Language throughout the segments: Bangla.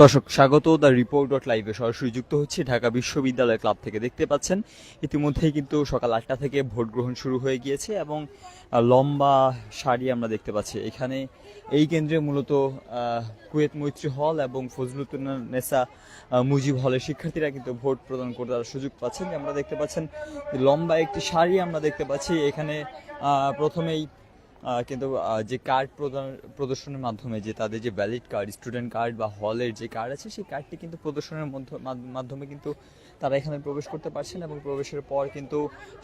দর্শক, স্বাগত দ্য রিপোর্ট ডট লাইভে সরাসরি যুক্ত হচ্ছে ঢাকা বিশ্ববিদ্যালয় ক্লাব থেকে দেখতে পাচ্ছেন। ইতিমধ্যেই কিন্তু সকাল আটটা থেকে ভোট গ্রহণ শুরু হয়ে গিয়েছে এবং লম্বা সারি আমরা দেখতে পাচ্ছি। এখানে এই কেন্দ্রে মূলত কুয়েত মৈত্রী হল এবং ফজলুদ্দিনেসা মুজিব হলের শিক্ষার্থীরা কিন্তু ভোট প্রদান করতে তারা সুযোগ পাচ্ছেন। আমরা দেখতে পাচ্ছেন, লম্বা একটি সারি আমরা দেখতে পাচ্ছি। এখানে প্রথমেই কিন্তু যে কার্ড প্রদান প্রদর্শনের মাধ্যমে যে তাদের যে ভ্যালিড কার্ড স্টুডেন্ট কার্ড বা হলের যে কার্ড আছে, সেই কার্ডটি কিন্তু প্রদর্শনের মধ্য- মাধ্যমে কিন্তু তারা এখানে প্রবেশ করতে পারছেন এবং প্রবেশের পর কিন্তু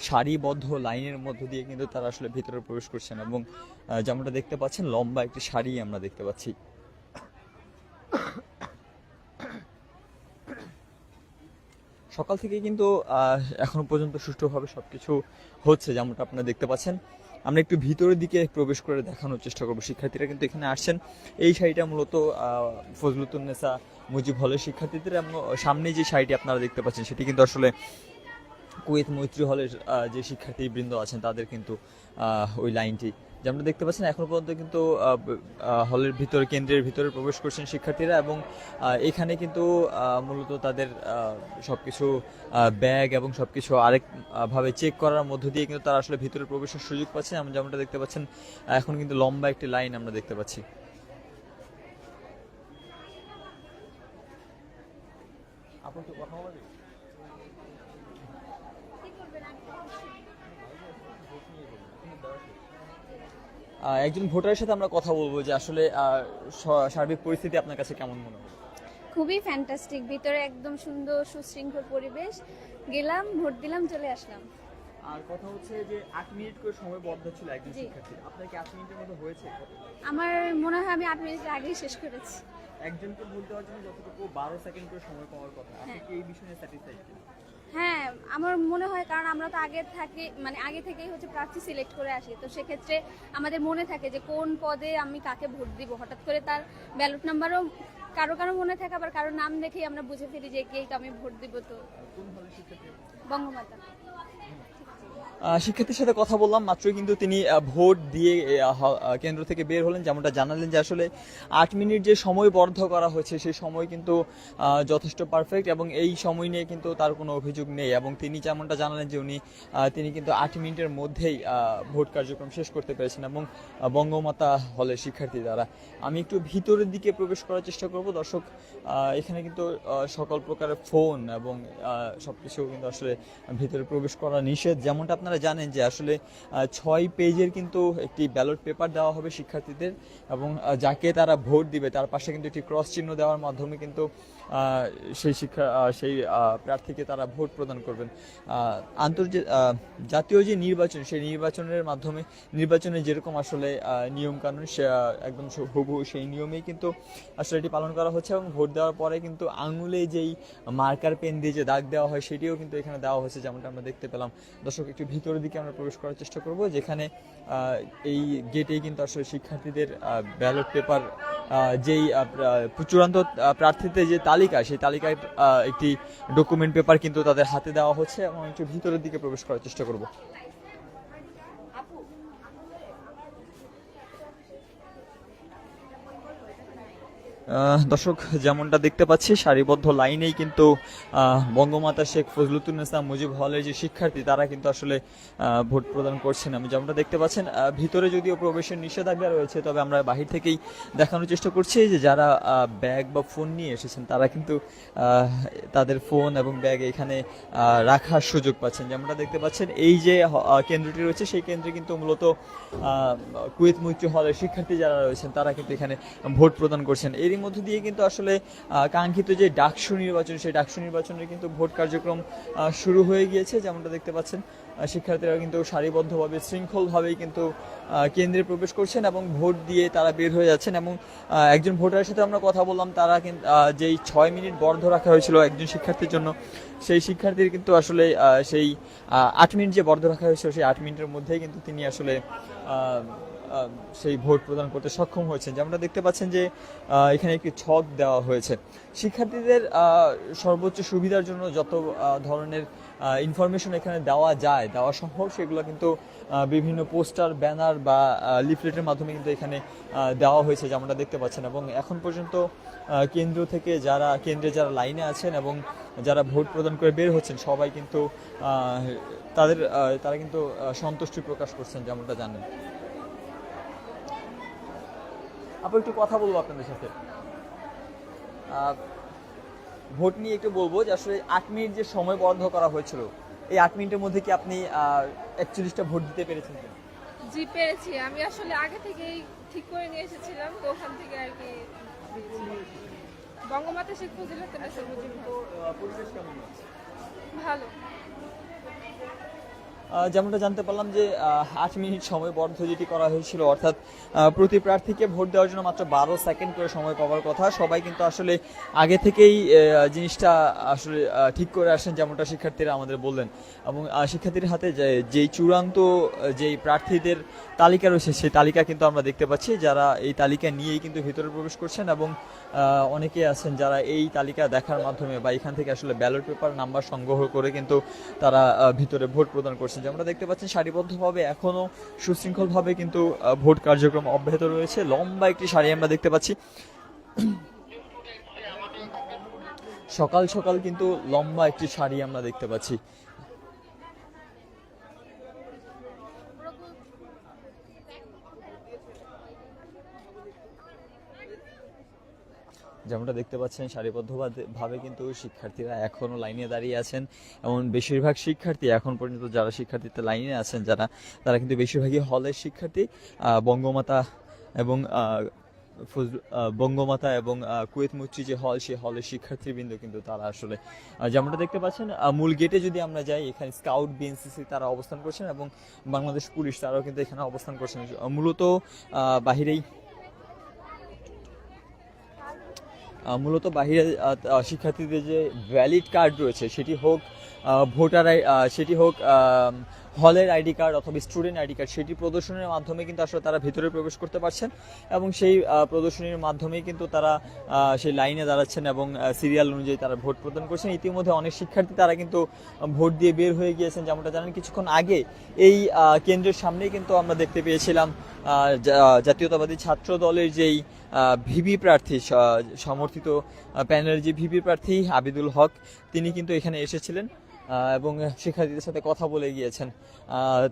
সারিবদ্ধ লাইনের মধ্য দিয়ে কিন্তু তারা আসলে ভিতরে প্রবেশ করছেন এবং যেমনটা দেখতে পাচ্ছেন, লম্বা একটি সারি আমরা দেখতে পাচ্ছি। সকাল থেকে কিন্তু এখনও পর্যন্ত সুষ্ঠুভাবে সবকিছু হচ্ছে যেমনটা আপনারা দেখতে পাচ্ছেন। আমরা একটু ভিতরের দিকে প্রবেশ করে দেখানোর চেষ্টা করব। শিক্ষার্থীরা কিন্তু এখানে আসছেন। এই শাড়িটা মূলত ফজলুতুন্নেসা মুজিব হলের শিক্ষার্থীদের সামনে যে শাড়িটি আপনারা দেখতে পাচ্ছেন, সেটি কিন্তু আসলে কুয়েত মৈত্রী হলের যে শিক্ষার্থীবৃন্দ আছেন তাদের কিন্তু ওই লাইনটি। যেমন দেখতে পাচ্ছেন এখনও পর্যন্ত কিন্তু হলের ভিতরে কেন্দ্রের ভিতরে প্রবেশ করছেন শিক্ষার্থীরা এবং এখানে কিন্তু মূলত তাদের আহ, সবকিছু ব্যাগ এবং সব কিছু আহ, ভাবে চেক করার মধ্য দিয়ে কিন্তু তারা আসলে ভিতরে প্রবেশের সুযোগ পাচ্ছে যেমনটা দেখতে পাচ্ছেন এখন কিন্তু লম্বা একটি লাইন আমরা দেখতে পাচ্ছি। আপনার কথা বলা একজন ভোটারের সাথে আমরা কথা বলব যে আসলে সার্বিক পরিস্থিতি আপনার কাছে কেমন মনে হয়? খুবই ফ্যান্টাস্টিক ভিতরে একদম সুন্দর সুশৃঙ্খল পরিবেশ। গেলাম ভোট দিলাম চলে আসলাম। আর কথা হচ্ছে যে আট মিনিট করে সময় বদ্ধ ছিল একজন। শিক্ষার্থী। আপনার কি আট মিনিটের মতো হয়েছে? আমার মনে হয় আমি আট মিনিট আগেই শেষ করেছি। একজনকে ভোট দেওয়ার জন্য যতটুকু বারো সেকেন্ড করে সময় পাওয়ার কথা আপনি হ্যাঁ। কি এই বিষয়ে স্যাটিসফাইড হ্যাঁ আমার মনে হয় কারণ আমরা তো আগে থাকি মানে আগে থেকেই হচ্ছে প্রার্থী সিলেক্ট করে আসি। তো সেক্ষেত্রে আমাদের মনে থাকে যে কোন পদে আমি কাকে ভোট দিব? হঠাৎ করে তার ব্যালট নাম্বারও কারও কারও মনে থাকে, আবার কারও নাম দেখেই আমরা বুঝে ফেলি যে কে আমি ভোট দিব তো। বঙ্গমাতা। শিক্ষার্থীর সাথে কথা বললাম, মাত্রই কিন্তু তিনি ভোট দিয়ে কেন্দ্র থেকে বের হলেন, যেমনটা জানালেন যে আসলে আট মিনিট যে সময় বর্ধ করা হয়েছে, সেই সময় কিন্তু যথেষ্ট পারফেক্ট এবং এই সময় নিয়ে কিন্তু তার কোনো অভিযোগ নেই এবং তিনি যেমনটা জানালেন যে উনি তিনি কিন্তু আট মিনিটের মধ্যেই ভোট কার্যক্রম শেষ করতে পেরেছেন এবং বঙ্গমাতা হলের শিক্ষার্থী দ্বারা। আমি একটু ভিতরের দিকে প্রবেশ করার চেষ্টা করব, দর্শক এখানে কিন্তু সকল প্রকারের ফোন এবং সব কিছু কিন্তু আসলে ভিতরে প্রবেশ করা নিষেধ, যেমনটা আপনারা জানেন যে আসলে ছয় পেজের কিন্তু একটি ব্যালট পেপার দেওয়া হবে শিক্ষার্থীদের এবং যাকে তারা ভোট দিবে, তার পাশে কিন্তু একটি ক্রস চিহ্ন দেওয়ার মাধ্যমে কিন্তু সেই শিক্ষা সেই প্রার্থীকে তারা ভোট প্রদান করবেন। আন্তর্জাতিক জাতীয় যে নির্বাচন, সেই নির্বাচনের মাধ্যমে, নির্বাচনে যেরকম আসলে নিয়ম কানুন সে একদম হুবহু সেই নিয়মেই কিন্তু আসলে এটি পালন করা হচ্ছে এবং ভোট দেওয়ার পরে কিন্তু আঙুলে যেই মার্কার পেন দিয়ে যে দাগ দেওয়া হয়, সেটিও কিন্তু এখানে দেওয়া হয়েছে, যেমনটা আমরা দেখতে পেলাম। দর্শক, একটু ভিতরের দিকে আমরা প্রবেশ করার চেষ্টা করব, যেখানে এই গেটেই কিন্তু আসলে শিক্ষার্থীদের ব্যালট পেপার যেই চূড়ান্ত প্রার্থীদের যে তালিকা, সেই তালিকায় একটি ডকুমেন্ট পেপার কিন্তু তাদের হাতে দেওয়া হচ্ছে এবং একটু ভিতরের দিকে প্রবেশ করার চেষ্টা করব। দর্শক, যেমনটা দেখতে পাচ্ছি, সারিবদ্ধ লাইনেই কিন্তু বঙ্গমাতা শেখ ফজলুতুন্নেসা মুজিব হলের যে শিক্ষার্থী, তারা কিন্তু আসলে ভোট প্রদান করছেন। আমি যেমনটা দেখতে পাচ্ছেন ভিতরে যদিও প্রবেশের নিষেধাজ্ঞা রয়েছে, তবে আমরা বাহির থেকেই দেখানোর চেষ্টা করছি যে যারা ব্যাগ বা ফোন নিয়ে এসেছেন, তারা কিন্তু তাদের ফোন এবং ব্যাগ এখানে রাখার সুযোগ পাচ্ছেন। যেমনটা দেখতে পাচ্ছেন, এই যে কেন্দ্রটি রয়েছে, সেই কেন্দ্রে কিন্তু মূলত কুয়েত মৈত্রী হলের শিক্ষার্থী যারা রয়েছেন, তারা কিন্তু এখানে ভোট প্রদান করছেন। এরই মধ্য দিয়ে কিন্তু আসলে কাঙ্ক্ষিত যে ডাকসু নির্বাচন, সেই ডাকসু নির্বাচনের কিন্তু ভোট কার্যক্রম শুরু হয়ে গিয়েছে। যেমনটা দেখতে পাচ্ছেন শিক্ষার্থীরা কিন্তু সারিবদ্ধভাবে, শৃঙ্খলভাবেই কিন্তু কেন্দ্রে প্রবেশ করছেন এবং ভোট দিয়ে তারা বের হয়ে যাচ্ছেন এবং একজন ভোটারের সাথে আমরা কথা বললাম, তারা কিন্তু যেই ছয় মিনিট বর্ধ রাখা হয়েছিল একজন শিক্ষার্থীর জন্য, সেই শিক্ষার্থীর কিন্তু আসলে সেই আট মিনিট যে বর্ধ রাখা হয়েছিল, সেই আট মিনিটের মধ্যেই কিন্তু তিনি আসলে সেই ভোট প্রদান করতে সক্ষম হয়েছেন। যেমনটা দেখতে পাচ্ছেন যে এখানে একটি ছক দেওয়া হয়েছে। শিক্ষার্থীদের সর্বোচ্চ সুবিধার জন্য যত ধরনের ইনফরমেশন এখানে দেওয়া যায়, দেওয়া সম্ভব, সেগুলো কিন্তু বিভিন্ন পোস্টার, ব্যানার বা লিফলেটের মাধ্যমে কিন্তু এখানে দেওয়া হয়েছে, যেমনটা দেখতে পাচ্ছেন। এবং এখন পর্যন্ত কেন্দ্র থেকে যারা, কেন্দ্রে যারা লাইনে আছেন এবং যারা ভোট প্রদান করে বের হচ্ছেন, সবাই কিন্তু তাদের তারা কিন্তু সন্তুষ্টি প্রকাশ করছেন, যেমনটা জানেন। আপু একটু কথা বলব আপনাদের সাথে। ভোট নিয়ে একটু বলব যে আসলে আট মিনিট যে সময় বরাদ্দ করা হয়েছিল এই আট মিনিটের মধ্যে কি আপনি একচল্লিশটা ভোট দিতে পেরেছেন জি পেরেছি। আমি আসলে আগে থেকেই ঠিক করে নিয়ে এসেছিলাম তো ওখান থেকে আর কি। বঙ্গমাতা শেখ ফজিলাতুন্নেসা মুজিব ভালো। যেমনটা জানতে পারলাম যে আট মিনিট সময় বরাদ্দ যেটি করা হয়েছিল, অর্থাৎ প্রতি প্রার্থীকে ভোট দেওয়ার জন্য মাত্র বারো সেকেন্ড করে সময় পাওয়ার কথা। সবাই কিন্তু আসলে আগে থেকেই জিনিসটা আসলে ঠিক করে আসেন যেমনটা শিক্ষার্থীরা আমাদের বললেন। এবং শিক্ষার্থীর হাতে যেই চূড়ান্ত যেই প্রার্থীদের তালিকা রয়েছে, সেই তালিকা কিন্তু আমরা দেখতে পাচ্ছি। যারা এই তালিকা নিয়েই কিন্তু ভিতরে প্রবেশ করছেন এবং অনেকে আছেন যারা এই তালিকা দেখার মাধ্যমে বা এখান থেকে আসলে ব্যালট পেপার, নাম্বার সংগ্রহ করে কিন্তু তারা ভিতরে ভোট প্রদান করছেন। যেমনটা দেখতে পাচ্ছেন সারিবদ্ধভাবে এখনও সুশৃঙ্খলভাবে কিন্তু ভোট কার্যক্রম অব্যাহত রয়েছে। লম্বা একটি সারি আমরা দেখতে পাচ্ছি। সকাল সকাল কিন্তু লম্বা একটি সারি আমরা দেখতে পাচ্ছি। যেমনটা দেখতে পাচ্ছেন, সারিবদ্ধভাবে কিন্তু শিক্ষার্থীরা এখনও লাইনে দাঁড়িয়ে আছেন। এবং বেশিরভাগ শিক্ষার্থী এখন পর্যন্ত যারা শিক্ষার্থীতে লাইনে আছেন, যারা, তারা কিন্তু বেশিরভাগই হলের শিক্ষার্থী। বঙ্গমাতা এবং বঙ্গমাতা এবং কুয়েত মুচি যে হল, সেই হলের শিক্ষার্থীবৃন্দ কিন্তু তারা আসলে যেমনটা দেখতে পাচ্ছেন মূল গেটে যদি আমরা যাই, এখানে স্কাউট, বিএনসিসি তারা অবস্থান করছেন এবং বাংলাদেশ পুলিশ তারাও কিন্তু এখানে অবস্থান করছেন। মূলত বাহিরেই মূলত বাহিরে শিক্ষার্থীদের যে ভ্যালিড কার্ড রয়েছে সেটি হোক ভোটার সেটি হোক হলের আইডি কার্ড অথবা স্টুডেন্ট আইডি কার্ড সেটি প্রদর্শনের মাধ্যমে কিন্তু আসলে তারা ভিতরে প্রবেশ করতে পারছেন এবং সেই প্রদর্শনীর মাধ্যমেই কিন্তু তারা সেই লাইনে দাঁড়াচ্ছেন এবং সিরিয়াল অনুযায়ী তারা ভোট প্রদান করছেন। ইতিমধ্যে অনেক শিক্ষার্থী তারা কিন্তু ভোট দিয়ে বের হয়ে গিয়েছেন। যেমনটা জানেন, কিছুক্ষণ আগে এই কেন্দ্রের সামনেই কিন্তু আমরা দেখতে পেয়েছিলাম জাতীয়তাবাদী ছাত্র দলের যেই ভিভি প্রার্থী সমর্থিত প্যানেলের যে ভিভি প্রার্থী আবিদুল হক, তিনি কিন্তু এখানে এসেছিলেন। এবং শিক্ষার্থীদের সাথে কথা বলে গিয়েছেন।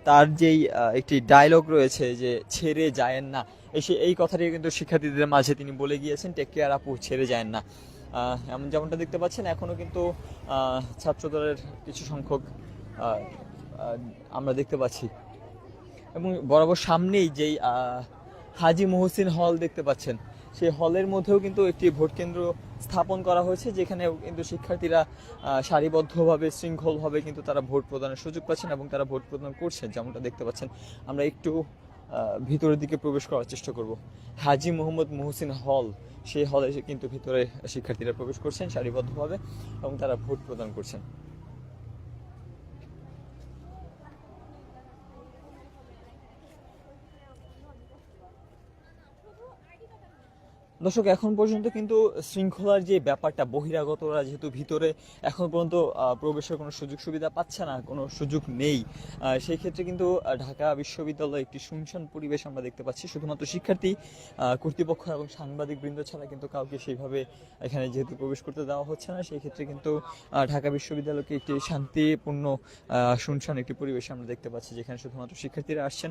তার যেই একটি ডায়লগ রয়েছে যে, ছেড়ে যায়েন না। এই সে- এই কথাটি কিন্তু শিক্ষার্থীদের মাঝে তিনি বলে গিয়েছেন, টেক কেয়ার আপু, ছেড়ে যায়েন না। এমন যেমনটা দেখতে পাচ্ছেন এখনও কিন্তু ছাত্রদলের কিছু সংখ্যক আমরা দেখতে পাচ্ছি। এবং বরাবর সামনেই যেই হাজি মহসিন হল দেখতে পাচ্ছেন, সেই হলের মধ্যেও কিন্তু একটি ভোট কেন্দ্র স্থাপন করা হয়েছে, যেখানে কিন্তু শিক্ষার্থীরা সারিবদ্ধভাবে, শৃঙ্খলভাবে কিন্তু তারা ভোট প্রদানের সুযোগ পাচ্ছেন এবং তারা ভোট প্রদান করছেন, যেমনটা দেখতে পাচ্ছেন। আমরা একটু ভিতরের দিকে প্রবেশ করার চেষ্টা করব। হাজি মোহাম্মদ মহসিন হল, সেই হলে কিন্তু ভিতরে শিক্ষার্থীরা প্রবেশ করছেন সারিবদ্ধভাবে এবং তারা ভোট প্রদান করছেন। দর্শক, এখন পর্যন্ত কিন্তু শৃঙ্খলার যে ব্যাপারটা, বহিরাগতরা যেহেতু ভিতরে, এখন পর্যন্ত প্রবেশের কোনো সুযোগ সুবিধা পাচ্ছে না, কোনো সুযোগ নেই। সেই ক্ষেত্রে কিন্তু ঢাকা বিশ্ববিদ্যালয়ে একটি শুনশান পরিবেশ আমরা দেখতে পাচ্ছি। শুধুমাত্র শিক্ষার্থী কর্তৃপক্ষ এবং সাংবাদিক বৃন্দ ছাড়া কিন্তু কাউকে সেইভাবে এখানে যেহেতু প্রবেশ করতে দেওয়া হচ্ছে না, সেই ক্ষেত্রে কিন্তু ঢাকা বিশ্ববিদ্যালয়কে একটি শান্তিপূর্ণ শুনশান, একটি পরিবেশ আমরা দেখতে পাচ্ছি, যেখানে শুধুমাত্র শিক্ষার্থীরা আসছেন।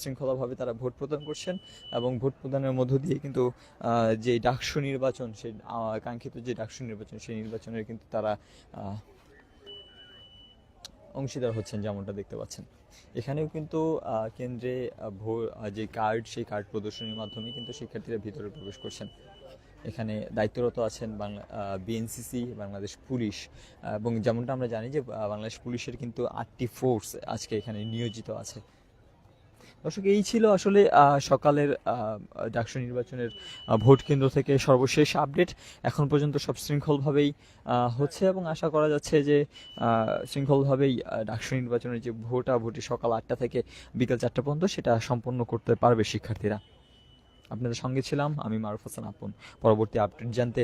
শৃঙ্খলাভাবে তারা ভোট প্রদান করছেন এবং ভোট প্রদানের মধ্য দিয়ে কিন্তু যে ডাকসু নির্বাচন, সে কাঙ্ক্ষিত যে ডাকসু নির্বাচন, সেই নির্বাচনের কিন্তু তারা অংশীদার হচ্ছেন যেমনটা দেখতে পাচ্ছেন। এখানেও কিন্তু কেন্দ্রে যে কার্ড, সেই কার্ড প্রদর্শনীর মাধ্যমে কিন্তু শিক্ষার্থীরা ভিতরে প্রবেশ করছেন। এখানে দায়িত্বরত আছেন বাংলা বিএনসিসি বাংলাদেশ পুলিশ। এবং যেমনটা আমরা জানি যে বাংলাদেশ পুলিশের কিন্তু আটটি ফোর্স আজকে এখানে নিয়োজিত আছে। দর্শক, এই ছিল আসলে সকালের ডাকসু নির্বাচনের ভোট কেন্দ্র থেকে সর্বশেষ আপডেট। এখন পর্যন্ত সব শৃঙ্খলভাবেই হচ্ছে এবং আশা করা যাচ্ছে যে শৃঙ্খলভাবেই ডাকসু নির্বাচনের যে ভোটা ভোটি সকাল আটটা থেকে বিকেল চারটা পর্যন্ত সেটা সম্পন্ন করতে পারবে শিক্ষার্থীরা। আপনাদের সঙ্গে ছিলাম আমি মারুফ হাসান আপন। পরবর্তী আপডেট জানতে